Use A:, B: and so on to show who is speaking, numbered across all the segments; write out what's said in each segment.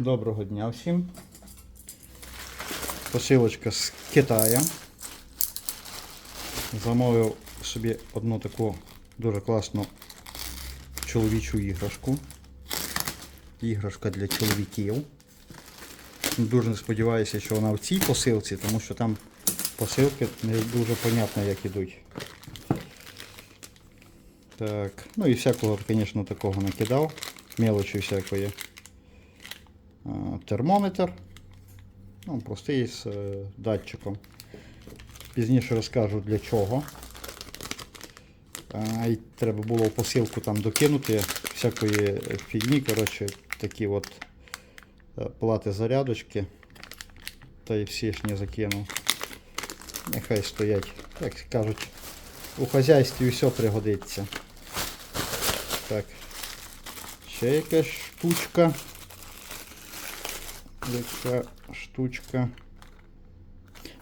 A: Доброго дня всім. Посилочка з Китаю. Замовив собі одну таку дуже класну чоловічу іграшку. Іграшка для чоловіків. Дуже сподіваюся, що вона в цій посилці, тому що там посилки не дуже понятно, як ідуть. Так, ну і всякого, звісно, такого накидав. Мелочі всякої. А, термометр. Ну, простий з е, датчиком. Пізніше розкажу для чого. А, і треба було посилку там докинути всякої фігні. Коротше, такі от е, плати зарядочки. Та й всі ж не закинув. Нехай стоять, як кажуть, у хазяйстві все пригодиться. Так. Ще якась штучка. Яка штучка.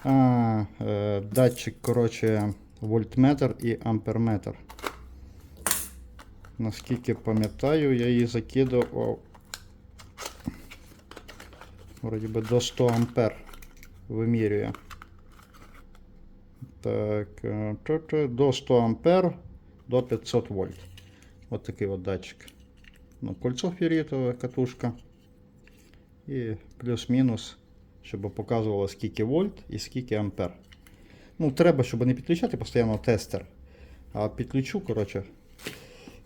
A: А, е, датчик, коротше, вольтметр і амперметр. Наскільки пам'ятаю, я її закидував вроді би до 100 ампер вимірює. Так, е, до 100 ампер до 500 вольт. От такий от датчик. Ну, кольцо ферритове, катушка. І плюс-мінус, щоб показувало скільки вольт і скільки ампер. Ну, треба, щоб не підключати постійно тестер. А підключу, коротше.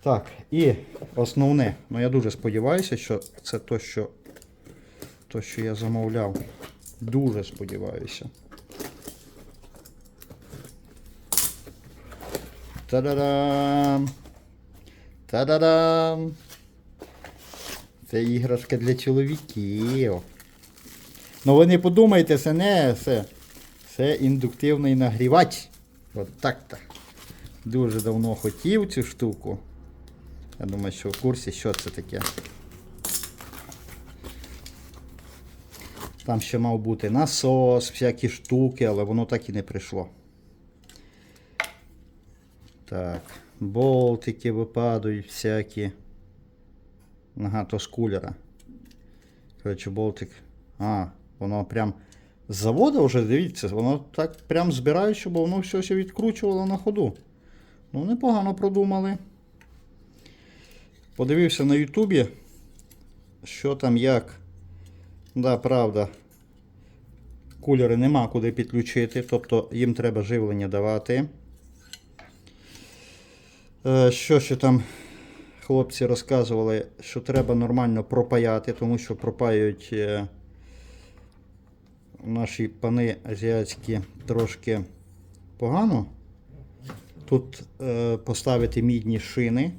A: Так, і основне, ну я дуже сподіваюся, що це то, що, то, що я замовляв. Дуже сподіваюся. Та-да-дам! Та-да-дам! Це іграшка для чоловіків. Ну ви не подумайте, це не це. Це індуктивний нагрівач. От так-то. Дуже давно хотів цю штуку. Я думаю, що в курсі, що це таке. Там ще мав бути насос, всякі штуки, але воно так і не прийшло. Так, болтики випадають всякі. Ага, то з кулера. Коротше, болтик. А, воно прям з заводу вже, дивіться, воно так прям збирає, щоб воно ще відкручувало на ходу. Ну, непогано продумали. Подивився на Ютубі, що там як. Да, правда. Кулери нема куди підключити, тобто їм треба живлення давати. Е, Що ще там хлопці розказували, що треба нормально пропаяти, тому що пропаюють е, наші пани азіатські трошки погано. Тут е, поставити мідні шини,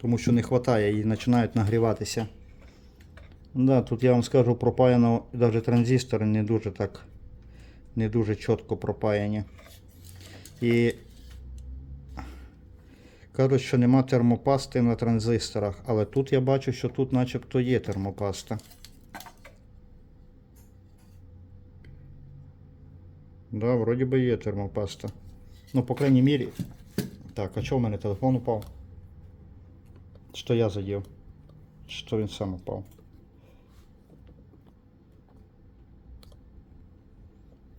A: тому що не вистачає і починають нагріватися. Да, тут я вам скажу пропаяно, навіть транзистори не дуже так, не дуже чітко пропаяні. І кажуть, що нема термопасти на транзисторах, але тут я бачу, що тут начебто є термопаста. Да, вроді би є термопаста. Ну, по крайній мірі. Так, а чого в мене телефон упав? Що я задів? Що він сам упав?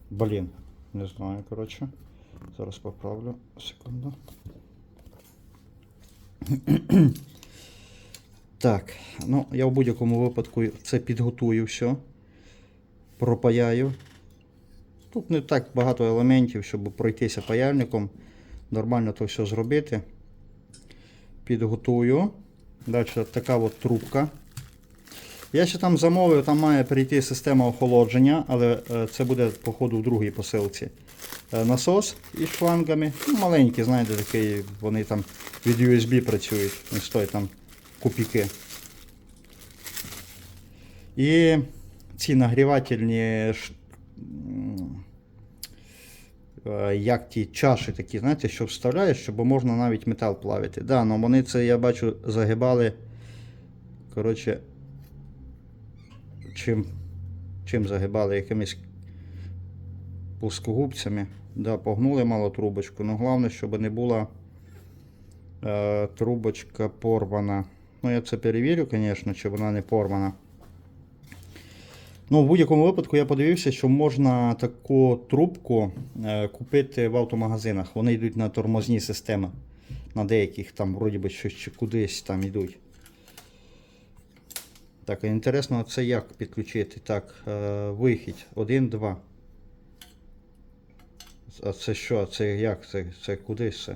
A: Блін, не знаю, коротше. Зараз поправлю. Секунду. Так, ну я в будь-якому випадку це підготую все. Пропаяю. Тут не так багато елементів, щоб пройтися паяльником. Нормально то все зробити. Підготую. Далі така от трубка. Я ще там замовив, там має прийти система охолодження, але е, це буде, походу, в другій посилці. Е, Насос із шлангами. Ну, маленькі, знаєте, такий, вони там від USB працюють, не стоять там копійки. І ці нагрівательні е, як ті чаші такі, знаєте, що вставляєш, щоб можна навіть метал плавити. Да, ну вони це, я бачу, загибали. Коротше, чим, чим загибали якимись плоскогубцями. Да, погнули мало трубочку. Ну, головне, щоб не була е, трубочка порвана. Ну, я це перевірю, звісно, чи вона не порвана. Ну, в будь-якому випадку я подивився, що можна таку трубку е, купити в автомагазинах. Вони йдуть на тормозні системи. На деяких там вроді би щось чи кудись там йдуть. Так, інтересно, це як підключити? Так, е, вихід. Один, два. А це що? Це як? Це, це кудись це?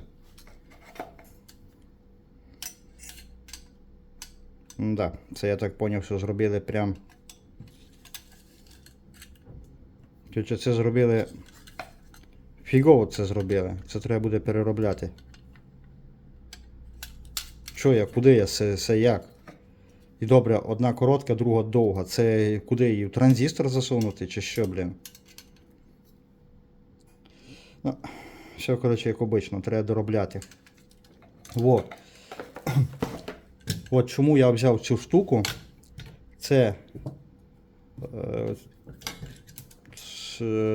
A: Да, це я так зрозумів, що зробили прям. Короче, це зробили. Фігово це зробили. Це треба буде переробляти. Що я, куди я? Це, це як? І добре, одна коротка, друга довга. Це куди її? В транзистор засунути чи що, блін? Ну, все, коротше, як обично, треба доробляти. Вот. От чому я взяв цю штуку. Це е,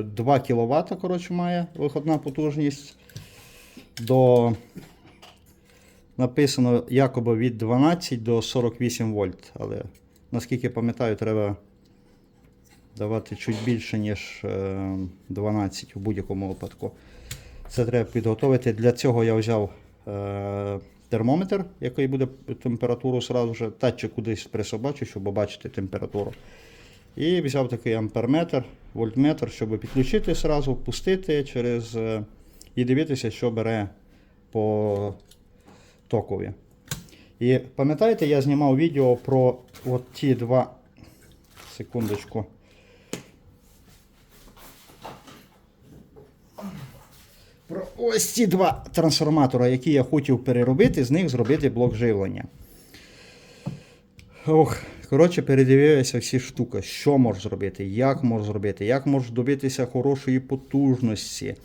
A: 2 кВт, коротше, має виходна потужність. До написано якоби від 12 до 48 вольт. Але наскільки пам'ятаю, треба давати чуть більше, ніж е, 12 у будь-якому випадку. Це треба підготувати. Для цього я взяв е, термометр, який буде температуру сразу же, датчик кудись присобачу, щоб побачити температуру. І взяв такий амперметр, вольтметр, щоб підключити сразу, пустити через е, і дивитися, що бере по токові. І пам'ятаєте, я знімав відео про от ті два. Секундочку. Про ось ці два трансформатора, які я хотів переробити, з них зробити блок живлення. Ох, коротше, передивився всі штуки, що можу зробити, як можу зробити, як можу добитися хорошої потужності.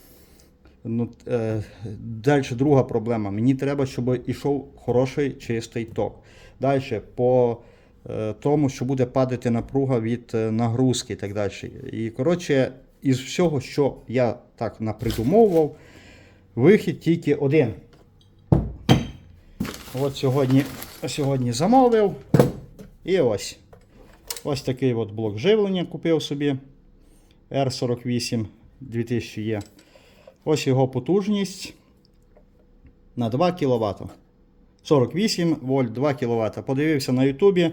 A: Ну, е, Далі друга проблема. Мені треба, щоб йшов хороший чистий ток. Далі по е, тому, що буде падати напруга від е, нагрузки і так далі. І коротше, із всього, що я так напридумовував, вихід тільки один. От сьогодні, сьогодні замовив. І ось. Ось такий от блок живлення купив собі. R48 2000 є. Ось його потужність на 2 кВт. 48 вольт 2 кВт. Подивився на Ютубі.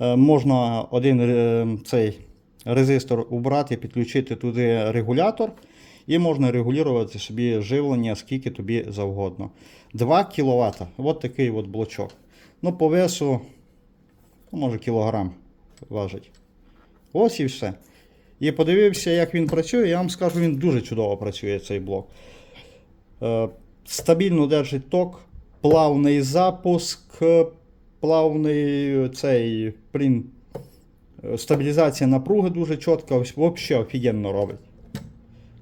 A: Е, Можна один е, цей резистор убрати, підключити туди регулятор. І можна регулювати собі живлення, скільки тобі завгодно. 2 кВт. От такий от блочок. Ну, по весу, ну, може, кілограм важить. Ось і все. І подивився, як він працює. Я вам скажу, він дуже чудово працює цей блок. Е, стабільно держить ток, плавний запуск, плавний цей е, стабілізація напруги дуже чітка. Взагалі офігенно робить.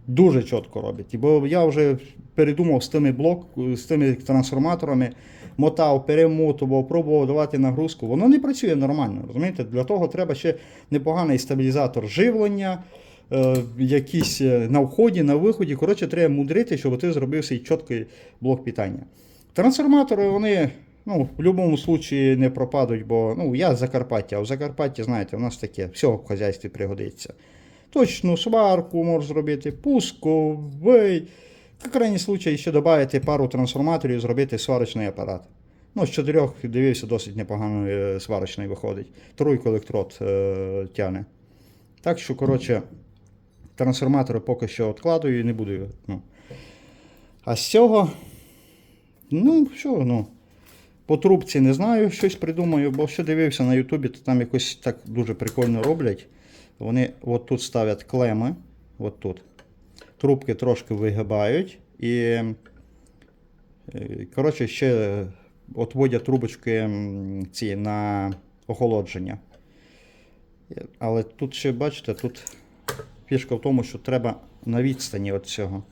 A: Дуже чітко робить. Бо я вже передумав з тими блок, з тими трансформаторами, мотав, перемотував, пробував давати нагрузку. Воно не працює нормально. розумієте? Для того треба ще непоганий стабілізатор живлення, е, якийсь е, на вході, на виході. Коротше, треба мудрити, щоб ти зробив свій чіткий блок питання. Трансформатори, вони. Ну, в будь-якому випадку не пропадуть, бо ну, я з Закарпаття, а в Закарпатті, знаєте, у нас таке, всього в хазяйстві пригодиться. Точну сварку можеш зробити, пуску, вий. В крайній случай ще додати пару трансформаторів і зробити сварочний апарат. Ну, з чотирьох дивився, досить непогано е, сварочний виходить. Тройку електрод е, тягне. Так що, коротше, трансформатори поки що відкладую і не буду. Ну. А з цього, ну, що, ну. По трубці не знаю, щось придумаю, бо що дивився на Ютубі, то там якось так дуже прикольно роблять. Вони от тут ставлять клеми, от тут. Трубки трошки вигибають і, е, коротше, ще отводять трубочки ці на охолодження. Але тут ще, бачите, тут фішка в тому, що треба на відстані від цього.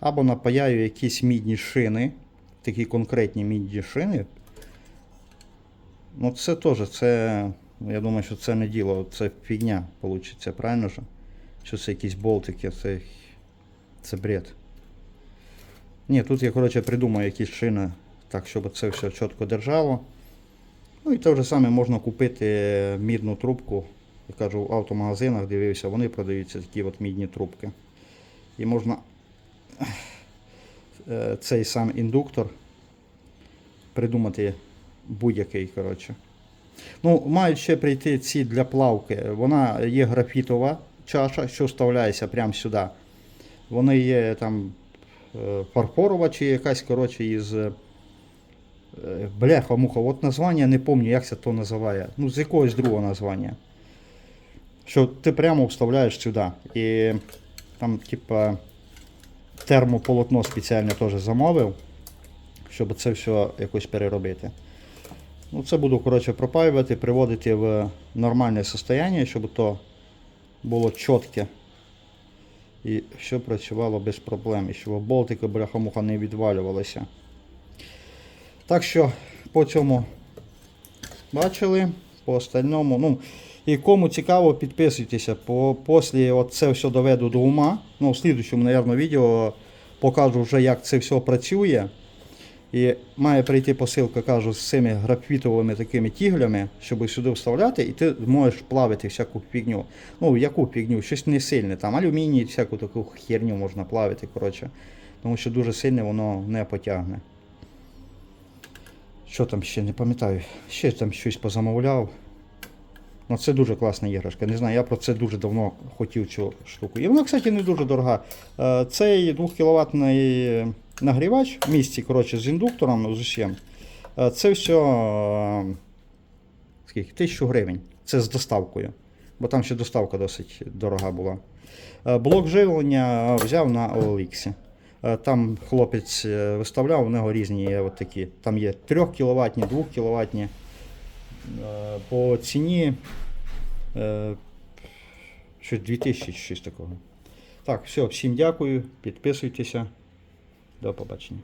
A: Або напаяю якісь мідні шини, такі конкретні мідні шини. Ну, це теж, це, я думаю, що це не діло, це фігня вийде, правильно ж? Що це якісь болтики, це, це бред. Ні, тут я, коротше, придумаю якісь шини, так, щоб це все чітко держало. Ну і те ж саме можна купити мідну трубку, я кажу, в автомагазинах дивився, вони продаються такі от мідні трубки. І можна е, цей сам індуктор придумати будь-який. коротше. Ну, мають ще прийти ці для плавки. Вона є графітова чаша, що вставляється прямо сюди. Вони є там е, фарфорова чи якась, коротше, із. е, Бляха, муха, от названня не пам'ятаю, як це то називає. Ну, з якогось другого названня. Що ти прямо вставляєш сюди. І там, типа, термополотно спеціальне теж замовив, щоб це все якось переробити. Ну, це буду, коротше, пропаювати, приводити в нормальне состояние, щоб то було чітке. І все працювало без проблем. І щоб болтики бляха-муха не відвалювалися. Так що по цьому бачили, по остальному. Ну, і кому цікаво, підписуйтеся. По, після це все доведу до ума. Ну, в слідчому, мабуть, відео покажу вже, як це все працює. І має прийти посилка, кажу, з цими графітовими такими тіглями, щоб сюди вставляти, і ти можеш плавити всяку фігню. Ну, яку фігню, щось не сильне, там алюміній, всяку таку херню можна плавити, коротше. Тому що дуже сильне воно не потягне. Що там ще не пам'ятаю. Ще там щось позамовляв. Ну, це дуже класна іграшка. Не знаю, я про це дуже давно хотів цю штуку. І вона, кстати, не дуже дорога. Е, Цей 2 кВт нагрівач в місті, коротше, з індуктором з усім. е, Це все е, скільки? 1000 гривень. Це з доставкою. Бо там ще доставка досить дорога була. Е, Блок живлення взяв на OLX. Там хлопець виставляв, у нього різні є от такі. Там є 3 кВт, 2 кВт. По ціні щось 2000 чи щось такого. Так, все, всім дякую, підписуйтеся. До побачення.